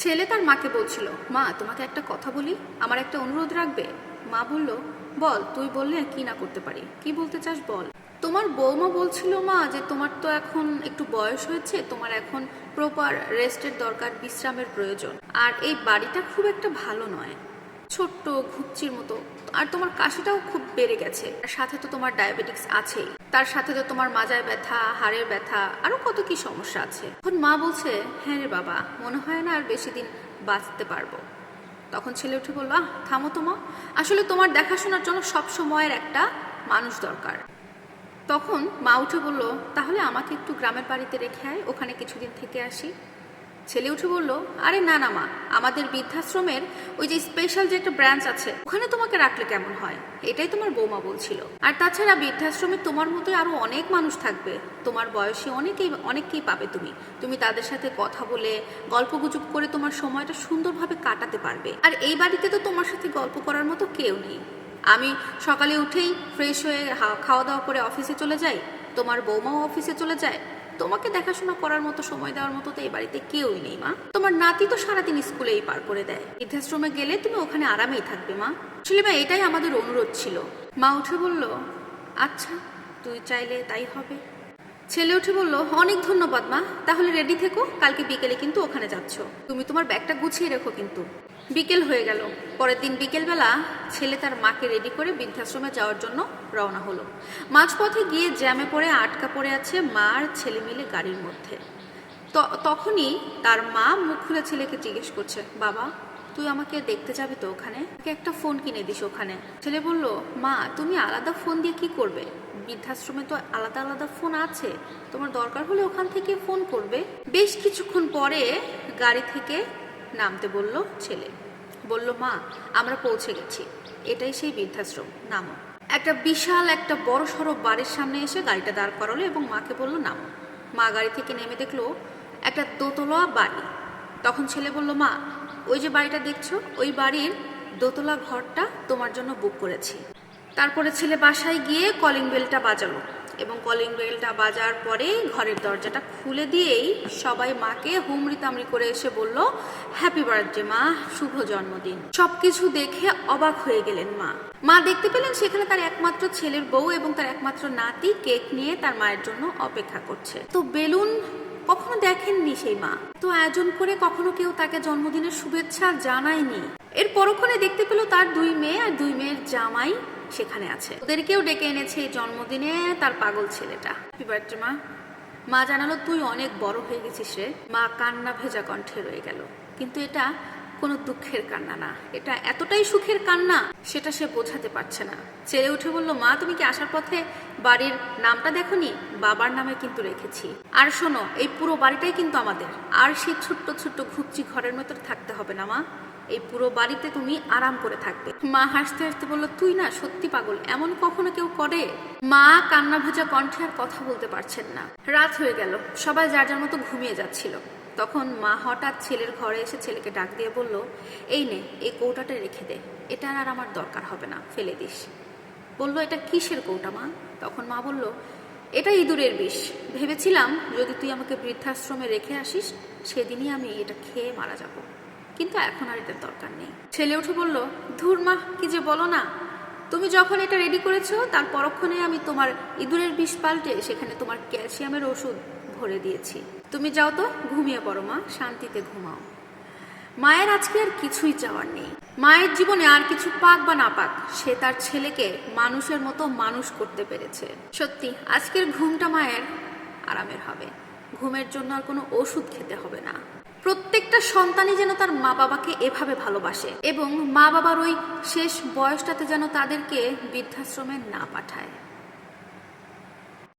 ছেলে তার মাকে বলছিল, মা, তোমাকে একটা কথা বলি, আমার একটা অনুরোধ রাখবে? মা বলল, বল, তুই বললে কি না করতে পারি? কি বলতে চাস বল? তোমার বৌমা বলছিল, মা, যে তোমার তো এখন একটু বয়স হয়েছে, তোমার এখন প্রপার রেস্টের দরকার, বিশ্রামের প্রয়োজন। আর এই বাড়িটা খুব একটা ভালো নয়। ছোট্ট ঘুপচির মতো। আর তোমার কাশিটাও খুব বেড়ে গেছে। সাথে তো তোমার ডায়াবেটিক্স আছেই। তার সাথে তো তোমার মাজায় ব্যথা, হাড়ের ব্যথা, আরও কত কি সমস্যা আছে। এখন মা বলছে হ্যাঁ রে বাবা, মনে হয় না আর বেশি দিন বাঁচতে পারব। তখন ছেলে উঠে বলল, আহ, থামো তোমা আসলে তোমার দেখাশোনার জন্য সব সময়ের একটা মানুষ দরকার। তখন মা উঠে বলল, তাহলে আমাকে একটু গ্রামের বাড়িতে রেখে আয়, ওখানে কিছুদিন থেকে আসি। ছেলে উঠে বলল, আরে না না মা, আমাদের বৃদ্ধাশ্রমের ওই যে স্পেশাল যে একটা ব্রাঞ্চ আছে, ওখানে তোমাকে রাখলে কেমন হয়? এটাই তোমার বৌমা বলছিল। আর তাছাড়া বৃদ্ধাশ্রমে তোমার মতোই আরও অনেক মানুষ থাকবে। তোমার বয়সী অনেকেই, অনেককেই পাবে তুমি। তুমি তাদের সাথে কথা বলে, গল্প গুজব করে তোমার সময়টা সুন্দরভাবে কাটাতে পারবে। আর এই বাড়িতে তো তোমার সাথে গল্প করার মতো কেউ নেই। আমি সকালে উঠেই ফ্রেশ হয়ে খাওয়া দাওয়া করে অফিসে চলে যাই, তোমার বৌমাও অফিসে চলে যায় তোমাকে দেখাশোনা করার মতো সময় দেওয়ার মতো তো এই বাড়িতে কেউই নেই, মা। তোমার নাতি তো সারাদিন স্কুলেই পার করে দেয়। বৃদ্ধাশ্রমে গেলে তুমি ওখানে আরামেই থাকবে, মা। আসলে, মা, এটাই আমাদের অনুরোধ ছিল। মা উঠে বলল আচ্ছা তুই চাইলে তাই হবে। ছেলে উঠে বলল, অনেক ধন্যবাদ মা। তাহলে রেডি থেকো, কালকে বিকেলে কিন্তু ওখানে যাচ্ছ। তুমি তোমার ব্যাগটা গুছিয়ে রেখো কিন্তু। বিকেল হয়ে গেল। পরের দিন বিকেলবেলা ছেলে তার মাকে রেডি করে বৃদ্ধাশ্রমে যাওয়ার জন্য রওনা হলো। মাঝপথে গিয়ে জ্যামে পড়ে আটকা পড়ে আছে মা আর ছেলে মিলে গাড়ির মধ্যে। তখনই তার মা মুখ খুলে ছেলেকে জিজ্ঞেস করছে, বাবা তুই আমাকে দেখতে যাবি তো ওখানে? একটা ফোন কিনে দিস ওখানে। ছেলে বলল, মা, তুমি আলাদা ফোন দিয়ে কি করবে? বৃদ্ধাশ্রমে তো আলাদা আলাদা ফোন আছে। তোমার দরকার হলে ওখান থেকে ফোন করবে। বেশ কিছুক্ষণ পরে গাড়ি থেকে নামতে বলল ছেলে। বলল, মা, আমরা পৌঁছে গেছি। এটাই সেই বৃদ্ধাশ্রম। নামো। একটা বিশাল একটা বড় সড়ো বাড়ির সামনে এসে গাড়িটা দাঁড় করালো এবং মাকে বলল, নামো। মা গাড়ি থেকে নেমে দেখল একটা দোতলা বাড়ি। তখন ছেলে বলল, মা ওই যে বাড়িটা দেখছ, ওই বাড়ির দোতলা ঘরটা তোমার জন্য বুক করেছি। তারপরে ছেলে বাসায় গিয়ে কলিং বেলটা বাজালো এবং কলিং বেলটা বাজার পরে ঘরের দরজাটা খুলে দিয়েই সবাই মাকে হুমড়ি তামড়ি করে এসে বলল হ্যাপি বার্থডে মা, শুভ জন্মদিন। সবকিছু দেখে অবাক হয়ে গেলেন মা। মা দেখতে পেলেন সেখানে তার একমাত্র ছেলের বউ এবং তার একমাত্র নাতি কেক নিয়ে তার মায়ের জন্য অপেক্ষা করছে। তো বেলুন কখনো দেখেননি সেই মা। তো আয়োজন করে কখনো কেউ তাকে জন্মদিনের শুভেচ্ছা জানায়নি। এর পরক্ষণে দেখতে পেল তার দুই মেয়ে আর দুই মেয়ের জামাই সেখানে আছে। ওদেরকেও ডেকে এনেছে এই জন্মদিনে তার পাগল ছেলেটা। হ্যাপি বার্থডে মা। মা জানালো তুই অনেক বড় হয়ে গেছিস রে। মা কান্না ভেজা কণ্ঠে রয়ে গেল। কিন্তু এটা কোনো দুঃখের কান্না না। এটা এতটাই সুখের কান্না, সেটা সে বোঝাতে পারছে না। ছেলে উঠে বলল, মা, তুমি কি আসার পথে বাড়ির নামটা দেখোনি? বাবার নামে কিন্তু রেখেছি। আর শোনো, এই পুরো বাড়িটাই কিন্তু আমাদের। আর সেই ছোট্ট ছোট্ট ঘুপচি ঘরের মতো থাকতে হবে না, মা। এই পুরো বাড়িতে তুমি আরাম করে থাকবে। মা হাসতে হাসতে বলল, তুই না সত্যি পাগল, এমন কখনো কেউ করে? মা কান্না ভেজা কণ্ঠে আর কথা বলতে পারছেন না। রাত হয়ে গেল, সবাই যার যার মতো ঘুমিয়ে যাচ্ছিল। তখন মা হঠাৎ ছেলের ঘরে এসে ছেলেকে ডাক দিয়ে বলল, এই নে, এই কৌটাটা রেখে দে, এটা আর আমার দরকার হবে না, ফেলে দিস। বলল, এটা কিসের কৌটা মা? তখন মা বলল, এটা ইঁদুরের বিষ। ভেবেছিলাম যদি তুই আমাকে বৃদ্ধাশ্রমে রেখে আসিস, সেদিনই আমি এটা খেয়ে মারা যাব। কিন্তু এখন আর এটার দরকার নেই। ছেলে উঠে বলল, ধুর মা, কি যে বলো না। তুমি যখন এটা রেডি করেছ, তার পরক্ষণে আমি তোমার ইঁদুরের বিষ পাল্টে সেখানে তোমার ক্যালসিয়ামের ওষুধ ভরে দিয়েছি। তুমি যাও তো, ঘুমিয়ে পড়ো মা, শান্তিতে ঘুমাও। মায়ের আজকে আর কিছুই চাওয়ার নেই। মায়ের জীবনে আর কিছু পাক বা না পাক, সে তার ছেলেকে মানুষের মতো মানুষ করতে পেরেছে। সত্যি, আজকের ঘুমটা মায়ের আরামের হবে। ঘুমের জন্য আর কোনো ওষুধ খেতে হবে না। প্রত্যেকটা সন্তানই যেন তার মা বাবাকে এভাবে ভালোবাসে এবং মা বাবার ওই শেষ বয়সটাতে যেন তাদেরকে বৃদ্ধাশ্রমে না পাঠায়।